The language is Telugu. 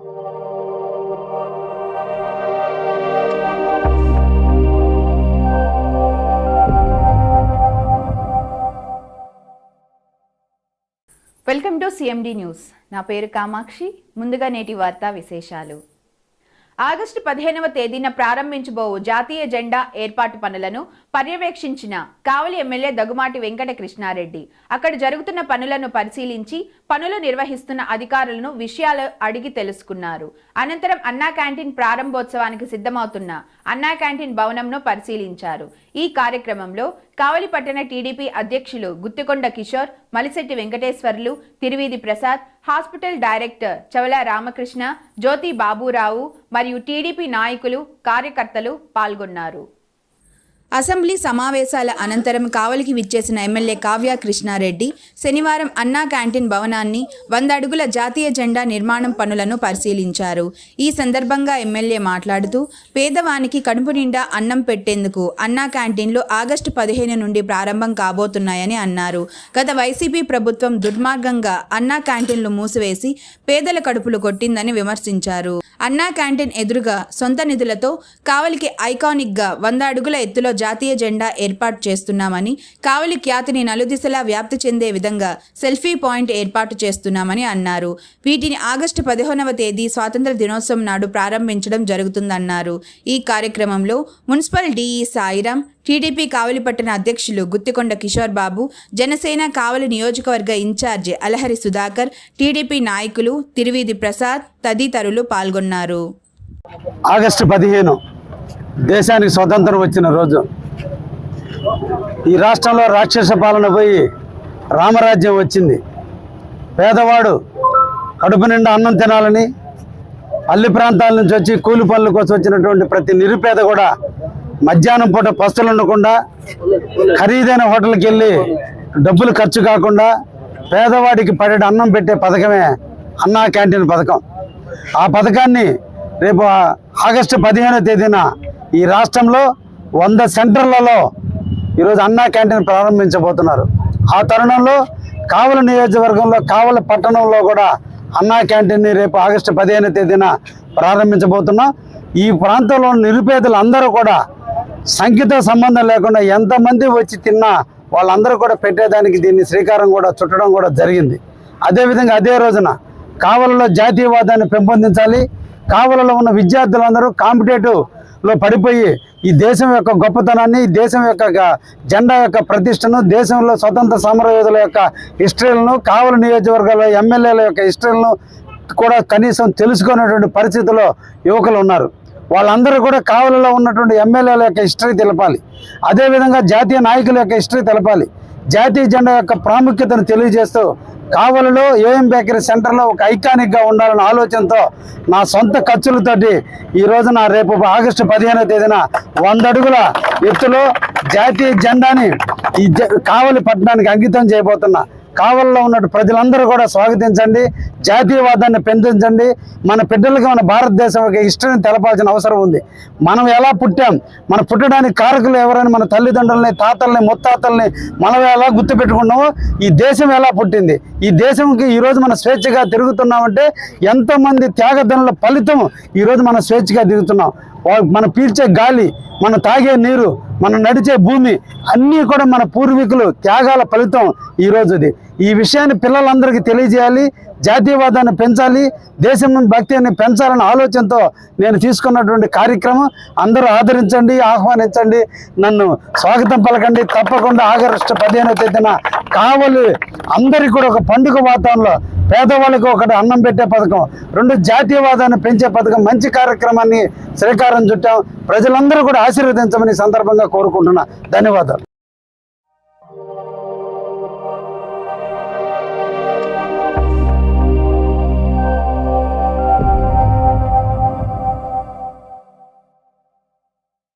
Welcome to CMD news. నా పేరు కామాక్షి. ముందుగా నేటి వార్తా విశేషాలు. ఆగస్టు పదిహేనవ తేదీన ప్రారంభించబోవు జాతీయ జెండా ఏర్పాటు పనులను పర్యవేక్షించిన కావలి ఎమ్మెల్యే దగ్గుమాటి వెంకట కృష్ణారెడ్డి అక్కడ జరుగుతున్న పనులను పరిశీలించి పనులు నిర్వహిస్తున్న అధికారులను విషయాలు అడిగి తెలుసుకున్నారు. అనంతరం అన్నా క్యాంటీన్ ప్రారంభోత్సవానికి సిద్ధమవుతున్న అన్నా క్యాంటీన్ భవనంను పరిశీలించారు. ఈ కార్యక్రమంలో కావలి పట్టణ టీడీపీ అధ్యక్షులు గుత్తికొండ కిషోర్ మలిశెట్టి వెంకటేశ్వర్లు తిరువీధి ప్రసాద్ హాస్పిటల్ డైరెక్టర్ చవల రామకృష్ణ జ్యోతి బాబురావు మరియు టీడీపీ నాయకులు కార్యకర్తలు పాల్గొన్నారు. అసెంబ్లీ సమావేశాల అనంతరం కావలికి విచ్చేసిన ఎమ్మెల్యే కావ్య కృష్ణారెడ్డి శనివారం అన్నా క్యాంటీన్ భవనాన్ని వంద అడుగుల జాతీయ జెండా నిర్మాణం పనులను పరిశీలించారు. ఈ సందర్భంగా ఎమ్మెల్యే మాట్లాడుతూ పేదవానికి కడుపు నిండా అన్నం పెట్టేందుకు అన్నా క్యాంటీన్లు ఆగస్టు పదిహేను నుండి ప్రారంభం కాబోతున్నాయని అన్నారు. గత వైసీపీ ప్రభుత్వం దుర్మార్గంగా అన్నా క్యాంటీన్లు మూసివేసి పేదల కడుపులు కొట్టిందని విమర్శించారు. అన్నా క్యాంటీన్ ఎదురుగా సొంత నిధులతో కావలికి ఐకానిక్గా వంద అడుగుల ఎత్తులో జాతీయ జెండా ఏర్పాటు చేస్తున్నామని కావలి ఖ్యాతిని నలుదిశలా వ్యాప్తి చెందే విధంగా సెల్ఫీ పాయింట్ ఏర్పాటు చేస్తున్నామని అన్నారు. వీటిని ఆగస్టు పదిహేనవ తేదీ స్వాతంత్ర దినోత్సవం నాడు ప్రారంభించడం జరుగుతుందన్నారు. ఈ కార్యక్రమంలో municipal DE Sairam TDP Kavali పట్టణ అధ్యక్షులు గుత్తికొండ కిషోర్ బాబు జనసేన కావలి నియోజకవర్గ ఇన్ఛార్జి అలహరి సుధాకర్ టీడీపీ నాయకులు తిరువీధి ప్రసాద్ తదితరులు పాల్గొన్నారు. ఆగస్టు పదిహేను దేశానికి స్వతంత్రం వచ్చిన రోజు ఈ రాష్ట్రంలో రాక్షస పాలన పోయి రామరాజ్యం వచ్చింది. పేదవాడు కడుపు నిండా అన్నం తినాలని అల్లి ప్రాంతాల నుంచి వచ్చి కూలి పనుల కోసం వచ్చినటువంటి ప్రతి నిరుపేద కూడా మధ్యాహ్నం పూట పస్తులు ఉండకుండా ఖరీదైన హోటల్కి వెళ్ళి డబ్బులు ఖర్చు కాకుండా పేదవాడికి పడే అన్నం పెట్టే పథకమే అన్నా క్యాంటీన్ పథకం. ఆ పథకాన్ని రేపు ఆగస్టు పదిహేనో తేదీన ఈ రాష్ట్రంలో వంద సెంటర్లలో ఈరోజు అన్నా క్యాంటీన్ ప్రారంభించబోతున్నారు. ఆ తరుణంలో కావల నియోజకవర్గంలో కావల పట్టణంలో కూడా అన్నా క్యాంటీన్ని రేపు ఆగస్టు పదిహేనో తేదీన ప్రారంభించబోతున్నాం. ఈ ప్రాంతంలో నిరుపేదలు అందరూ కూడా సంఖ్యతో సంబంధం లేకుండా ఎంతమంది వచ్చి తిన్నా వాళ్ళందరూ కూడా పెట్టేదానికి దీన్ని శ్రీకారం కూడా చుట్టడం కూడా జరిగింది. అదేవిధంగా అదే రోజున కావలలో జాతీయవాదాన్ని పెంపొందించాలి. కావలలో ఉన్న విద్యార్థులందరూ కాంపిటేటివ్లో పడిపోయి ఈ దేశం యొక్క గొప్పతనాన్ని ఈ దేశం యొక్క జెండా యొక్క ప్రతిష్టను దేశంలో స్వతంత్ర సమరయోధుల యొక్క హిస్టరీలను కావలి నియోజకవర్గాల ఎమ్మెల్యేల యొక్క హిస్టరీలను కూడా కనీసం తెలుసుకునేటువంటి పరిస్థితిలో యువకులు ఉన్నారు. వాళ్ళందరూ కూడా కావలిలో ఉన్నటువంటి ఎమ్మెల్యేల యొక్క హిస్టరీ తెలపాలి. అదేవిధంగా జాతీయ నాయకుల యొక్క హిస్టరీ తెలపాలి. జాతీయ జెండా యొక్క ప్రాముఖ్యతను తెలియజేస్తూ కావలిలో ఏఎం బేకరీ సెంటర్లో ఒక ఐకానిక్గా ఉండాలన్న ఆలోచనతో నా సొంత ఖర్చులతోటి ఈ రోజున రేపు ఆగస్టు పదిహేనో తేదీన వంద అడుగుల ఎత్తులో జాతీయ జెండాని ఈ జ- కావలి పట్టణానికి అంకితం చేయబోతున్నా. కావల్లో ఉన్న ప్రజలందరూ కూడా స్వాగతించండి జాతీయవాదాన్ని పెంచండి మన బిడ్డలకి మన భారతదేశం యొక్క హిస్టరీని తెలపాల్సిన అవసరం ఉంది. మనం ఎలా పుట్టాం? మన పుట్టడానికి కారకులు ఎవరైనా మన తల్లిదండ్రులని తాతల్ని ముత్తాతల్ని మనం ఎలా గుర్తుపెట్టుకున్నామో ఈ దేశం ఎలా పుట్టింది? ఈ దేశంకి ఈరోజు మనం స్వేచ్ఛగా తిరుగుతున్నామంటే ఎంతోమంది త్యాగదనుల ఫలితం ఈరోజు మనం స్వేచ్ఛగా తిరుగుతున్నాం మనం పీల్చే గాలి మనం తాగే నీరు మనం నడిచే భూమి అన్నీ కూడా మన పూర్వీకులు త్యాగాల ఫలితం ఈ రోజుది. ఈ విషయాన్ని పిల్లలందరికీ తెలియజేయాలి జాతీయవాదాన్ని పెంచాలి దేశం భక్తిని పెంచాలనే ఆలోచనతో నేను తీసుకున్నటువంటి కార్యక్రమం. అందరూ ఆదరించండి ఆహ్వానించండి నన్ను స్వాగతం పలకండి. తప్పకుండా ఆగస్టు పదిహేనవ తేదీన కావలి అందరికీ కూడా ఒక పండుగ వాతావరణంలో పేదవాళ్ళకి ఒకటి అన్నం పెట్టే పథకం రెండు జాతీయవాదాన్ని పెంచే పథకం మంచి కార్యక్రమాన్ని శ్రీకారం చుట్టాం. ప్రజలందరూ కూడా ఆశీర్వదించమని సందర్భంగా కోరుకుంటున్నా. ధన్యవాదాలు.